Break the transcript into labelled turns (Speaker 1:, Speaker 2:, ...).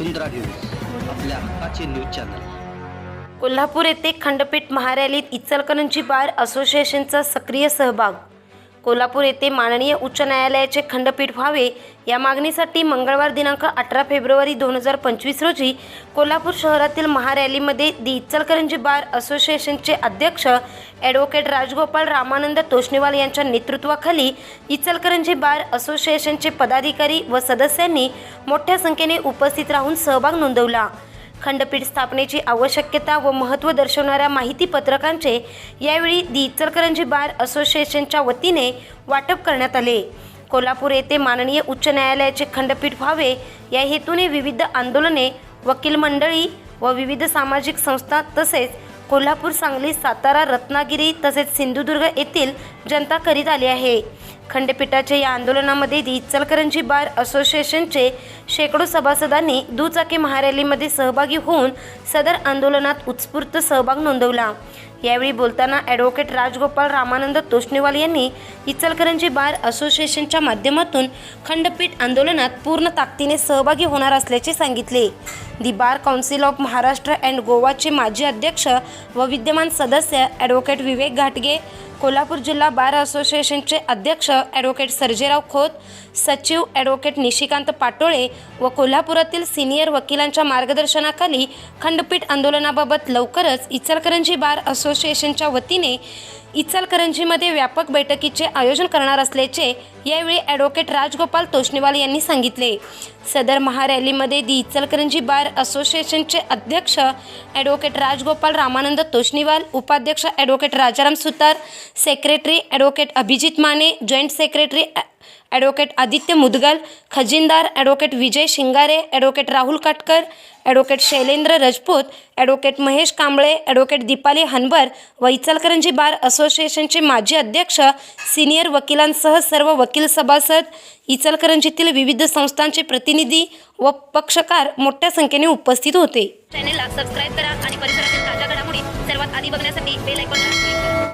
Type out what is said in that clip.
Speaker 1: वसुंधरा news आपल्या हक्काचे news channel.
Speaker 2: Kolhapur येथे खंडपीठ महारॅलीत इचलकरंजी बार असोसिएशनचा सक्रिय सहभाग कोल्हापूर येथे माननीय उच्च न्यायालयाचे खंडपीठ व्हावे. या मागणीसाठी मंगळवार दिनांक अठरा फेब्रुवारी दोन हजार पंचवीस रोजी कोल्हापूर शहरातील महारॅलीमध्ये दि इचलकरंजी बार असोसिएशनचे अध्यक्ष ॲडव्होकेट राजगोपाल रामानंद तोष्णीवाल यांच्या नेतृत्वाखाली इचलकरंजी बार असोसिएशनचे पदाधिकारी व सदस्यांनी मोठ्या संख्येने उपस्थित राहून सहभाग नोंदवला. खंडपीठ स्थापनेची आवश्यकता व महत्त्व दर्शवणाऱ्या माहिती पत्रकांचे यावेळी दि इचलकरंजी बार असोसिएशनच्या वतीने वाटप करण्यात आले. कोल्हापूर येथे माननीय उच्च न्यायालयाचे खंडपीठ व्हावे या हेतूने विविध आंदोलने वकील मंडळी व विविध सामाजिक संस्था तसेच कोल्हापूर सांगली सातारा रत्नागिरी तसेच सिंधुदुर्ग येथील जनता करीत आली आहे. खंडपीठाच्या या आंदोलनामध्ये दि इचलकरंजी बार असोसिएशनचे शेकडो सभासदांनी दुचाकी महारॅलीमध्ये सहभागी होऊन सदर आंदोलनात उत्स्फूर्त सहभाग नोंदवला. यावेळी बोलताना ॲडव्होकेट राजगोपाळ रामानंद तोष्णीवाल यांनी इचलकरंजी बार असोसिएशनच्या माध्यमातून खंडपीठ आंदोलनात पूर्ण ताकदीने सहभागी होणार असल्याचे सांगितले. The bar council of Maharashtra and गोवाचे माजी अध्यक्ष व विद्यमान सदस्य ॲडव्होकेट विवेक घाटगे कोल्हापूर जिल्हा बार असोसिएशनचे अध्यक्ष ॲडव्होकेट सर्जेराव खोत सचिव ॲडव्होकेट निशिकांत पाटोळे व कोल्हापुरातील सिनियर वकिलांच्या मार्गदर्शनाखाली खंडपीठ आंदोलनाबाबत लवकरच इचलकरंजी बार असोसिएशनच्या वतीने इचलकरंजीमध्ये व्यापक बैठकीचे आयोजन करणार असल्याचे यावेळी ॲडव्होकेट राजगोपाल तोष्णेवाल यांनी सांगितले. सदर महारॅलीमध्ये दि इचलकरंजी बार असोसिएशनचे अध्यक्ष ॲडव्होकेट राजगोपाल रामानंद तोष्णीवाल उपाध्यक्ष advocate Rajaram Sutar secretary advocate Abhijit Mane joint secretary advocate Aditya Mudgal खजिनदार advocate Vijay Shingare advocate Rahul Katkar advocate Shailendra Rajput advocate Mahesh Kamble advocate Deepali Hanbar व इचलकरंजी बार असोसिएशनचे माजी अध्यक्ष सिनियर वकिलांसह सर्व वकील सभासद इचलकरंजीतील विविध संस्थांचे प्रतिनिधी व पक्षकार मोठ्या संख्येने उपस्थित होते.
Speaker 3: चॅनेलला सबस्क्राईब करा आणि परिसरातील ताज्या घडामोडी सर्वात आधी बघण्यासाठी बेल आयकॉनला